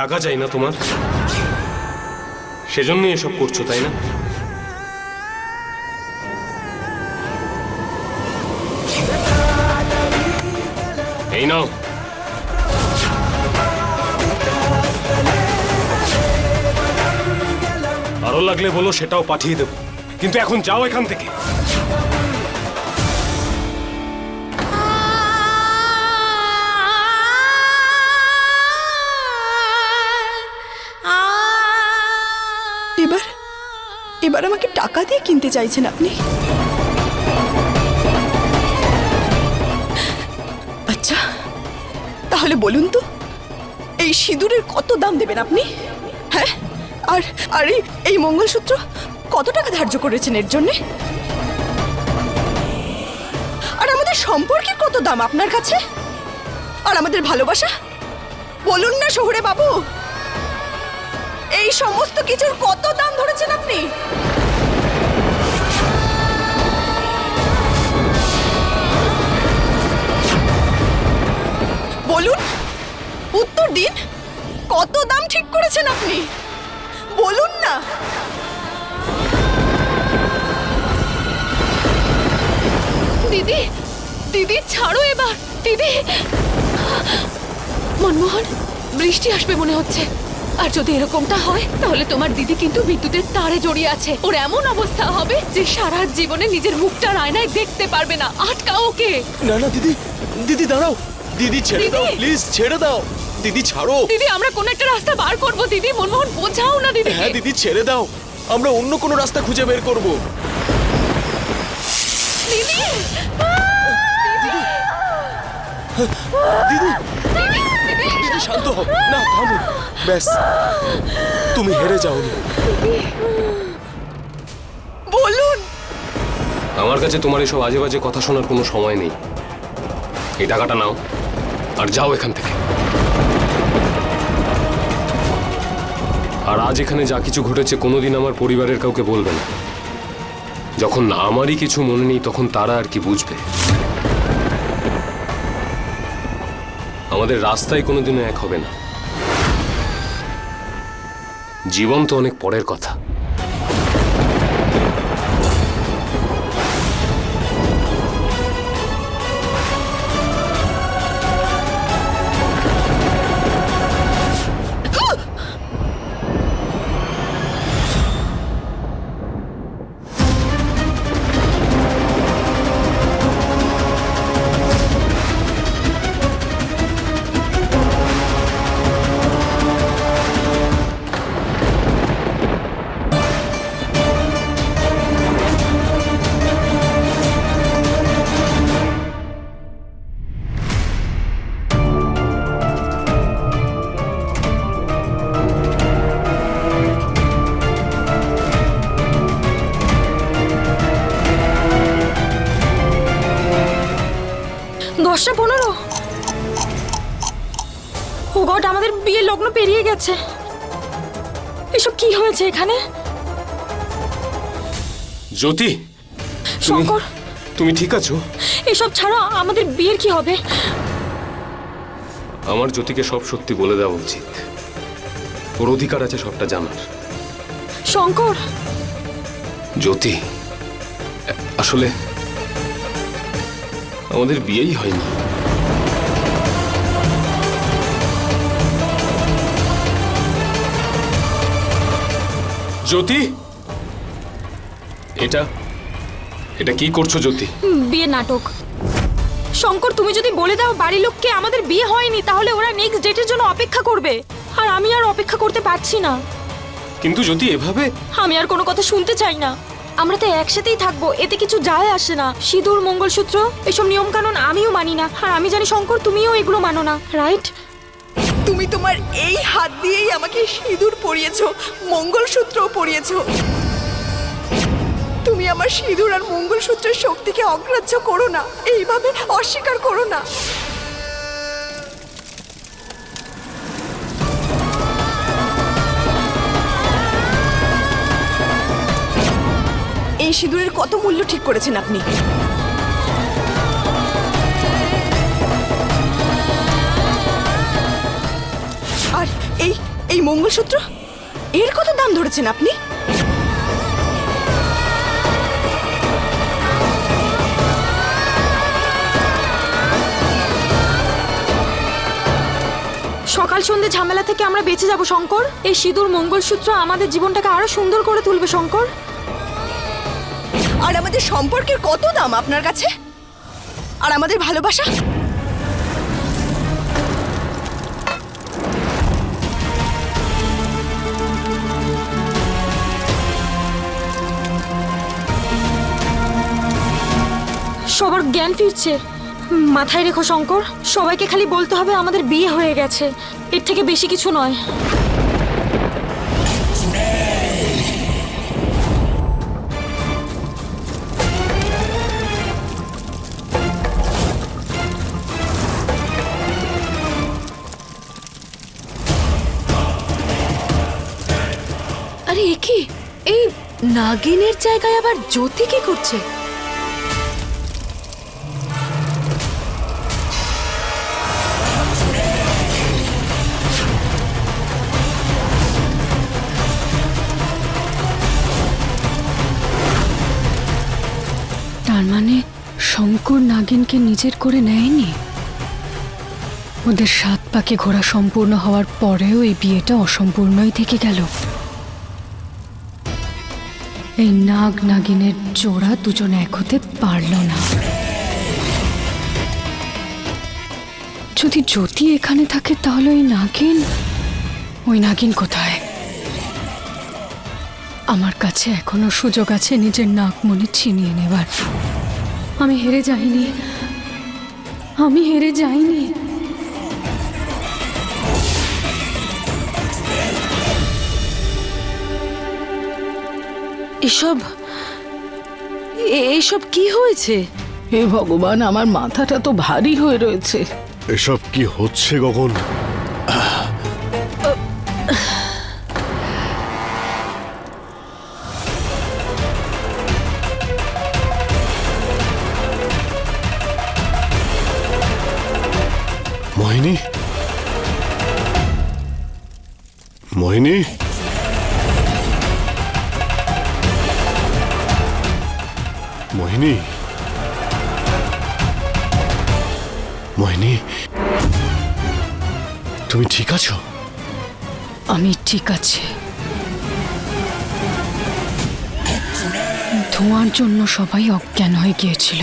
টাকা চাই না তোমার? সেজন্যই এসব করছ, তাই না? এই নাও। আরও লাগলে বলো, সেটাও পাঠিয়ে দেবো। কিন্তু এখন যাও এখান থেকে। এবার আমাকে টাকা দিয়ে কিনতে চাইছেন আপনি? আচ্ছা তাহলে বলুন তো, এই সিঁদুরের কত দাম দেবেন আপনি? হ্যাঁ? আর আর এই- মঙ্গলসূত্র কত টাকা ধার্য করেছেন এর জন্যে? আর আমাদের সম্পর্কের কত দাম আপনার কাছে? আর আমাদের ভালোবাসা? বলুন না শহুরে বাবু। এই সমস্ত কিছুর কত দাম ধরেছেন আপনি? বলুন, উত্তর দিন। কত দাম ঠিক করেছেন আপনি? বলুন না। দিদি দিদি, ছাড়ো এবার। দিদি। মনমোহন, বৃষ্টি আসবে মনে হচ্ছে। আর যদি এরকমটা হয় তাহলে তোমার দিদি কিন্তু বিদ্যুতের তারে জড়িয়ে আছে। ওর এমন অবস্থা হবে যে সারা জীবনে নিজের মুখটা আয়নায় দেখতে পারবে না। আটকাও ওকে। না না দিদি দিদি দাঁড়াও। দিদি ছেড়ে দাও! প্লিজ ছেড়ে দাও। দিদি ছাড়ো। দিদি আমরা কোন একটা রাস্তা বার করব দিদি। মনমোহন বোঝাও না দিদি হ্যাঁ দিদি ছেড়ে দাও। আমরা অন্য কোনো রাস্তা খুঁজে বের করব। দিদি! দিদি! দিদি! শান্ত হও। না থামো। ব্যাস তুমি হেরে যাওনি। বলুন। আমার কাছে তোমার এসব আজে বাজে কথা শোনার কোনো সময় নেই। এই টাকাটা নাও আর যাও এখান থেকে। আর আজ এখানে যা কিছু ঘটেছে কোনোদিন আমার পরিবারের কাউকে বলবে না। যখন আমারই কিছু মনে নেই তখন তারা আর কি বুঝবে? আমাদের রাস্তায় কোনোদিনও এক হবে না। জীবন তো অনেক পরের কথা। দশটা পনেরো। ও গড আমাদের বিয়ে লগ্ন পেরিয়ে গেছে। এসব কি হয়েছে এখানে? জ্যোতি শঙ্কর। তুমি ঠিক আছো? এসব ছাড়া আমাদের বিয়ের কি হবে? আমার জ্যোতিকে সব সত্যি বলে দেওয়া উচিত। ওর অধিকার আছে সবটা জানার। শঙ্কর। জ্যোতি আসলে আমাদের বিয়েই হয়নি। জ্যোতি? এটা এটা কি করছ জ্যোতি? বিয়ে নাটক। শঙ্কর তুমি যদি বলে দাও বাড়ির লোককে আমাদের বিয়ে হয়নি তাহলে ওরা নেক্সট ডেটের জন্য অপেক্ষা করবে। আর আমি আর অপেক্ষা করতে পারছি না। কিন্তু জ্যোতি এভাবে আমি আর কোনো কথা শুনতে চাই না। আমরা তো একসাথেই থাকব, এতে কিছু যায় আসে না। সিঁদুর, মঙ্গলসূত্র, এসব নিয়ম কানুন আমিও মানি না। আর আমি জানি শঙ্কর, তুমিও এগুলো মানো না। রাইট তুমি তোমার এই হাত দিয়েই আমাকে সিঁদুর পরিয়েছো, মঙ্গলসূত্রও পরিয়েছো। তুমি আমার সিঁদুর আর মঙ্গলসূত্রের শক্তিকে অগ্রাহ্য করো না, এইভাবে অস্বীকার করো না। এই সিঁদুরের কত মূল্য ঠিক করেছেন আপনি? আর এই এই মঙ্গলসূত্র? এর কত দাম ধরেছেন আপনি? সকাল সন্ধে ঝামেলা থেকে আমরা বেঁচে যাব, শঙ্কর। এই সিঁদুর মঙ্গলসূত্র আমাদের জীবনটাকে আরও সুন্দর করে তুলবে, শঙ্কর। আর আমাদের সম্পর্কের কত দাম আপনার কাছে? আর আমাদের ভালোবাসা? সবার জ্ঞান ফিরছে। মাথায় রেখো, শঙ্কর। সবাইকে খালি বলতে হবে আমাদের বিয়ে হয়ে গেছে। এর থেকে বেশি কিছু নয়। আরে, এ কি? এই নাগিনের জায়গায় আবার জ্যোতি কি করছে? তার মানে শঙ্কর নাগিনকে নিজের করে নেয়নি? ওদের সাত পাকে ঘোরা সম্পূর্ণ হওয়ার পরেও এই বিয়েটা অসম্পূর্ণই থেকে গেল। এই নাগ নাগিনের জোড়া দুজন এক হতে পারল না। যদি জ্যোতি এখানে থাকে তাহলে ওই নাগিন ওই নাগিন কোথায়? আমার কাছে এখনও সুযোগ আছে নিজের নাকমণি ছিনিয়ে নেবার। আমি হেরে যাইনি। আমি হেরে যাইনি। এসব এ- এসব কি হয়েছে? হে ভগবান আমার মাথাটা তো ভারী হয়ে রয়েছে। এসব কি হচ্ছে গগন মোহিনী? মোহিনী? মোহিনী। মোহিনী তুমি ঠিক আছো? আমি ঠিক আছে। ধোঁয়ার জন্য সবাই অজ্ঞান হয়ে গিয়েছিল।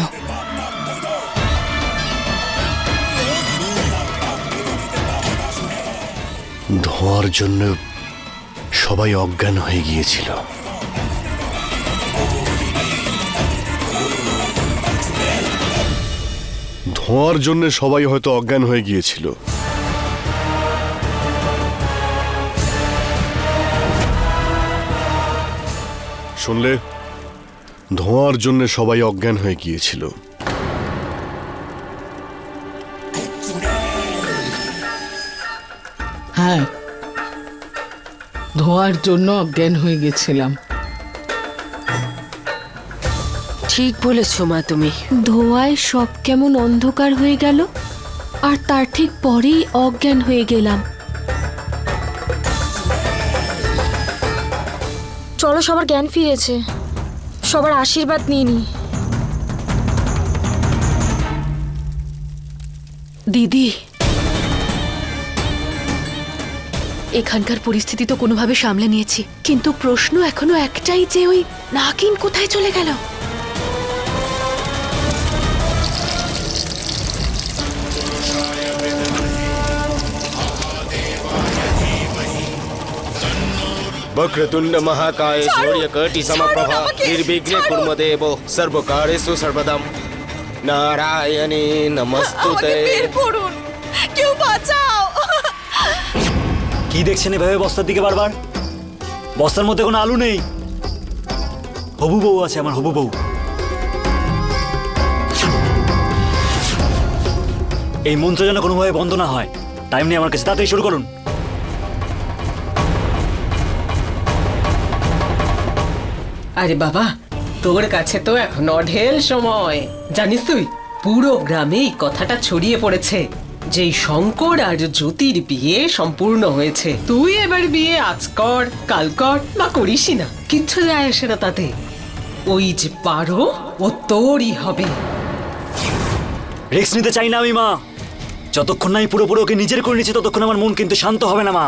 ধোঁয়ার জন্য সবাই অজ্ঞান হয়ে গিয়েছিল। ধোঁয়ার জন্য সবাই হয়তো অজ্ঞান হয়ে গিয়েছিল। শুনলে, ধোঁয়ার জন্য সবাই অজ্ঞান হয়ে গিয়েছিল। হ্যাঁ ধোয়ার জন্য অজ্ঞান হয়ে গেছিলাম। ঠিক বলেছ মা তুমি। ধোঁয়ায় সব কেমন অন্ধকার হয়ে গেল আর তার ঠিক পরেই অজ্ঞান হয়ে গেলাম। চলো সবার জ্ঞান ফিরেছে। সবার আশীর্বাদ নিয়ে নি। দিদি এখানকার পরিস্থিতি তো কোনোভাবে সামলে নিয়েছি কিন্তু প্রশ্ন এখনও একটাই যে ওই নাকিন কোথায় চলে গেল? বক্রতুণ্ড মহাকায় সূর্য কটি সমপ্রভা কুর্ম কুর্মদেব সর্বকারেষু সর্বদাম নারায়ণে নমস্তুতে কেউ বাঁচাও। কি দেখছেন এভাবে বস্তার দিকে বারবার? বস্তার মধ্যে কোনো আলু নেই। হবু বউ আছে আমার হবু বউ। এই মন্ত্র যেন কোনোভাবে বন্ধ না হয় টাইম নেই আমার কাছে তাড়াতাড়ি শুরু করুন। আরে বাবা, তোর কাছে তো এখন অঢেল সময়। জানিস তুই, পুরো গ্রামে এই কথাটা ছড়িয়ে পড়েছে যেই শঙ্কর আর জ্যোতির বিয়ে সম্পূর্ণ হয়েছে। তুই এবার বিয়ে আজ কর, কাল কর বা করিসই না, কিচ্ছু যায় আসে না তাতে। ওই যে পারো, ও তোরই হবে। রিস্ক নিতে চাই না আমি, মা। যতক্ষণ না আমি পুরোপুরি ওকে নিজের করে নিচ্ছি ততক্ষণ আমার মন কিন্তু শান্ত হবে না, মা।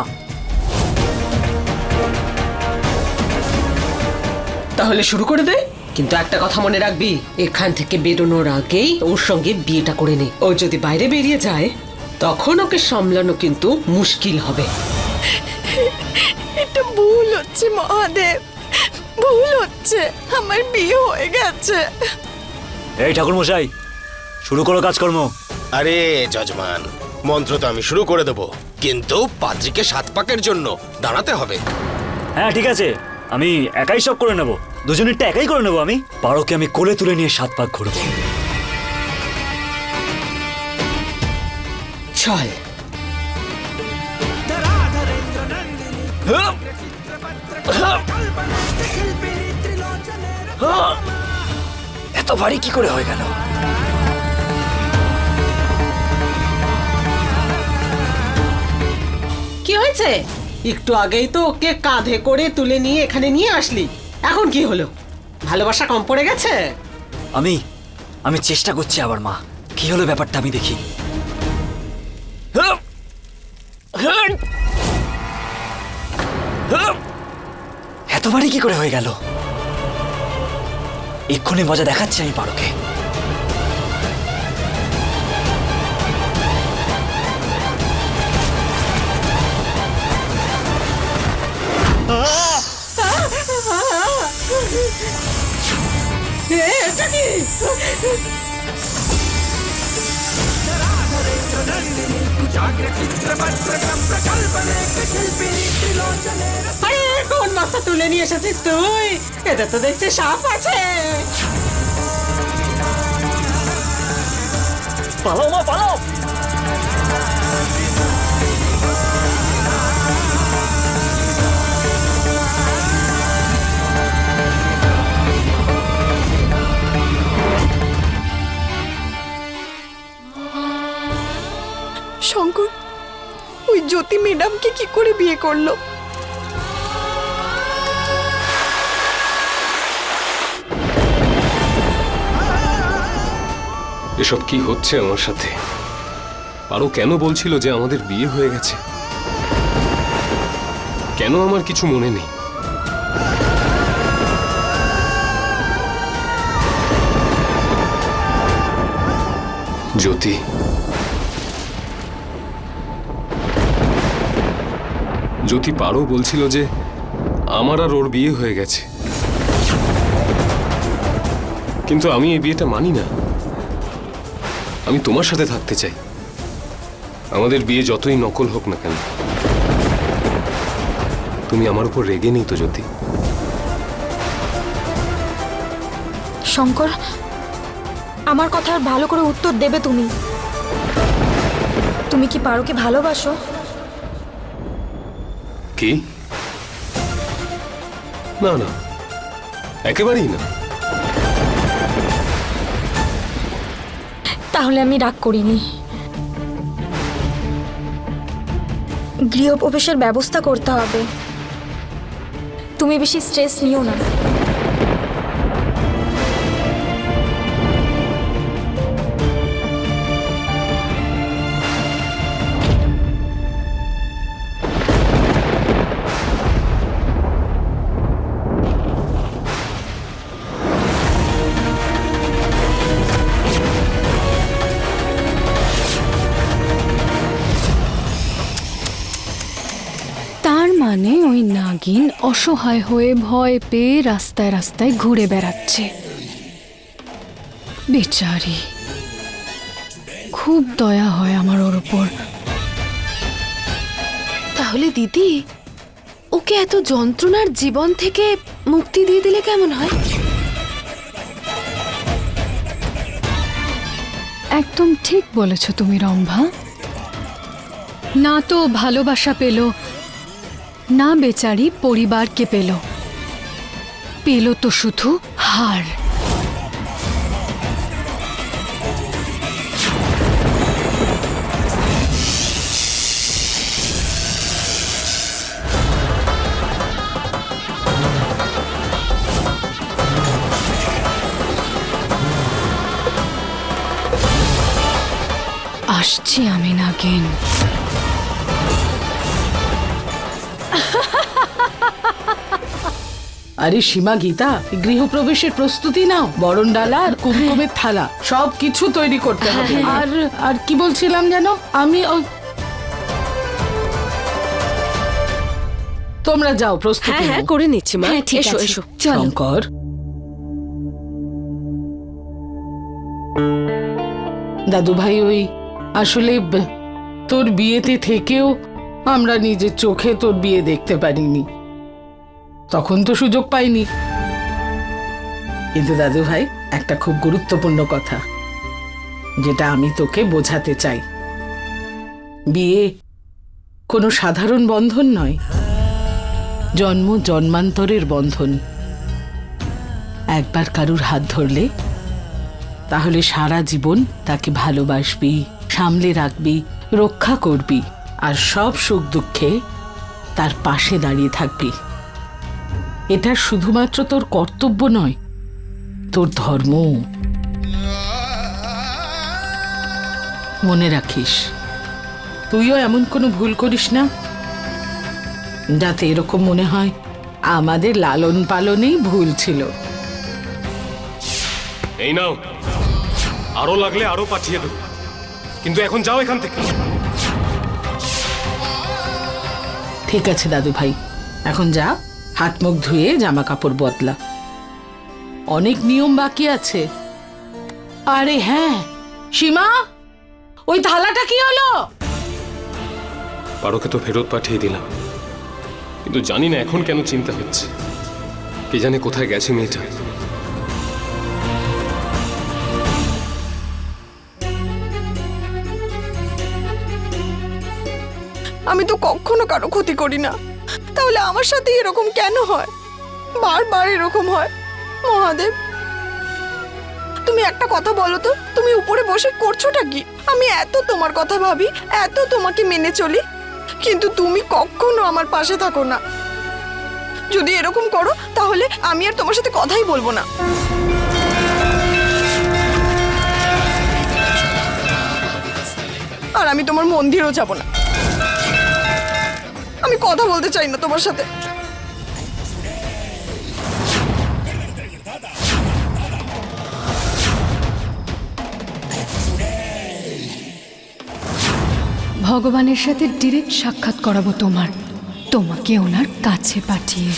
তাহলে শুরু করে দে। কিন্তু একটা কথা মনে রাখবি এখান থেকে বেরোনোর আগেই ওর সঙ্গে বিয়েটা করে নে। ও যদি বাইরে বেরিয়ে যায় তখন ওকে সামলানো কিন্তু মুশকিল হবে। এটা ভুল হচ্ছে মহাদেব। ভুল হচ্ছে। আমার বিয়ে হয়ে গেছে। এই ঠাকুর মশাই শুরু করো কাজকর্ম। আরে যজমান মন্ত্র তো আমি শুরু করে দেবো। কিন্তু পাত্রীকে সাত পাকের জন্য দাঁড়াতে হবে। হ্যাঁ ঠিক আছে। আমি একাই সব করে নেব। দুজনেরটা একাই করে নেব আমি। পারোকে আমি কোলে তুলে নিয়ে সাত পাক ঘুরবো চল। এত ভারী কি করে হয়ে গেল কি হয়েছে? একটু আগেই তো ওকে কাঁধে করে তুলে নিয়ে এখানে নিয়ে আসলি। এখন কি হলো? ভালোবাসা কম পড়ে গেছে? আমি আমি চেষ্টা করছি আবার, মা। কি হলো ব্যাপারটা আমি দেখি। এত ভারী কি করে হয়ে গেল? এক্ষুনি মজা দেখাচ্ছি আমি পারোকে। আরে, কোন মাছটা তুলে নিয়ে এসেছিস তুই? এটা তো দেখছি সাপ আছে। পালাও মা, পালাও। ম্যাডামকে কি করে বিয়ে করল? এসব কি হচ্ছে আমার সাথে? পারো কেন বলছিল যে আমাদের বিয়ে হয়ে গেছে? কেন আমার কিছু মনে নেই? জ্যোতি জ্যোতি পারো বলছিল যে আমার আর ওর বিয়ে হয়ে গেছে। কিন্তু আমি এই বিয়েটা মানি না। আমি তোমার সাথে থাকতে চাই। আমাদের বিয়ে যতই নকল হোক না কেন। তুমি আমার উপর রেগে নেই তো, জ্যোতি। শঙ্কর, আমার কথার ভালো করে উত্তর দেবে তুমি। তুমি কি পারোকে ভালোবাসো? কি? না না। একেবারেই না। তাহলে আমি রাগ করিনি। গৃহপ্রবেশের ব্যবস্থা করতে হবে। তুমি বেশি স্ট্রেস নিও না। অসহায় হয়ে ভয় পেয়ে রাস্তায় রাস্তায় ঘুরে বেড়াচ্ছে। বেচারি খুব দয়া হয় আমার ওর উপর। তাহলে দিদি ওকে এত যন্ত্রণার জীবন থেকে মুক্তি দিয়ে দিলে কেমন হয়? একদম ঠিক বলেছ তুমি রম্ভা। না তো ভালোবাসা পেল না বেচারি পরিবারকে পেল। পেল তো শুধু হার। আসছি আমি না কেন আরে সীমা গীতা গৃহপ্রবেশের প্রস্তুতি নাও। বরণ ডালা আর কুমকুমের থালা সব কিছু তৈরি করতে হবে। আর আর কি বলছিলাম যেন আমি তোমরা যাও প্রস্তুতি হ্যাঁ হ্যাঁ নাও। করে নিচ্ছি মা। হ্যাঁ, ঠিক এসো আছে। এসো। চলো। শঙ্কর। দাদু ভাই ওই আসলে ব- তোর বিয়েতে থেকেও আমরা নিজের চোখে তোর বিয়ে দেখতে পারিনি। তখন তো সুযোগ পাইনি। কিন্তু দাদু ভাই একটা খুব গুরুত্বপূর্ণ কথা, যেটা আমি তোকে বোঝাতে চাই। বিয়ে কোনো সাধারণ বন্ধন নয়, জন্ম জন্মান্তরের বন্ধন। একবার কারুর হাত ধরলে, তাহলে সারা জীবন তাকে ভালোবাসবি, সামলে রাখবি, রক্ষা করবি, আর সব সুখ দুঃখে তার পাশে দাঁড়িয়ে থাকবি। এটা শুধুমাত্র তোর কর্তব্য নয় তোর ধর্ম। মনে রাখিস তুইও এমন কোনো ভুল করিস না যাতে এরকম মনে হয় আমাদের লালন পালনেই ভুল ছিল। এই নাও আরও লাগলে আরও পাঠিয়ে দেবো। কিন্তু এখন যাও এখান থেকে। ঠিক আছে দাদু ভাই এখন যা। হাত মুখ ধুয়ে জামা কাপড় বদলা। অনেক নিয়ম বাকি আছে। আরে হ্যাঁ সীমা ওই থালাটা কি হলো? পারোকে তো ফেরত পাঠিয়ে দিলাম। কিন্তু জানি না এখন কেন চিন্তা হচ্ছে। কে জানে কোথায় গেছে মেয়েটা। আমি তো কখনো কারও ক্ষতি করি না। তাহলে আমার সাথে এরকম কেন হয়? বারবার এরকম হয়। মহাদেব, তুমি একটা কথা বলো তো, তুমি উপরে বসে করছোটা কি? আমি এত তোমার কথা ভাবি, এত তোমাকে মেনে চলি, কিন্তু তুমি কখনো আমার পাশে থাকো না। যদি এরকম করো, তাহলে আমি আর তোমার সাথে কথাই বলব না। আর আমি তোমার মন্দিরও যাব না। আমি কথা বলতে চাই না তোমার সাথে। ভগবানের সাথে ডিরেক্ট সাক্ষাৎ করাবো তোমার। তোমাকে ওনার কাছে পাঠিয়ে।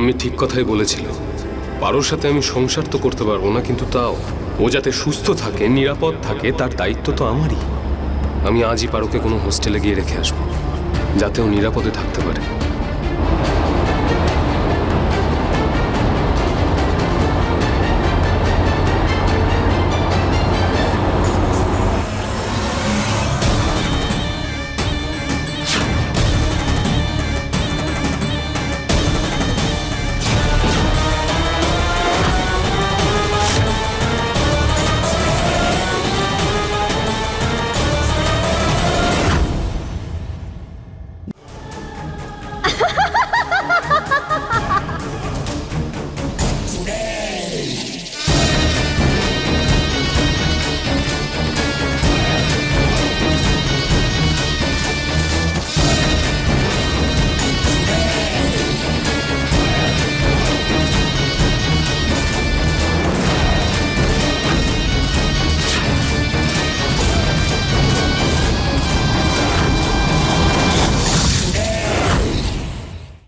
ঠাম্মি ঠিক কথাই বলেছিল পারোর সাথে আমি সংসার তো করতে পারব না, কিন্তু তাও। ও যাতে সুস্থ থাকে, নিরাপদ থাকে, তার দায়িত্ব তো আমারই। আমি আজই পারোকে কোনো হোস্টেলে গিয়ে রেখে আসব, যাতে ও নিরাপদে থাকতে পারে।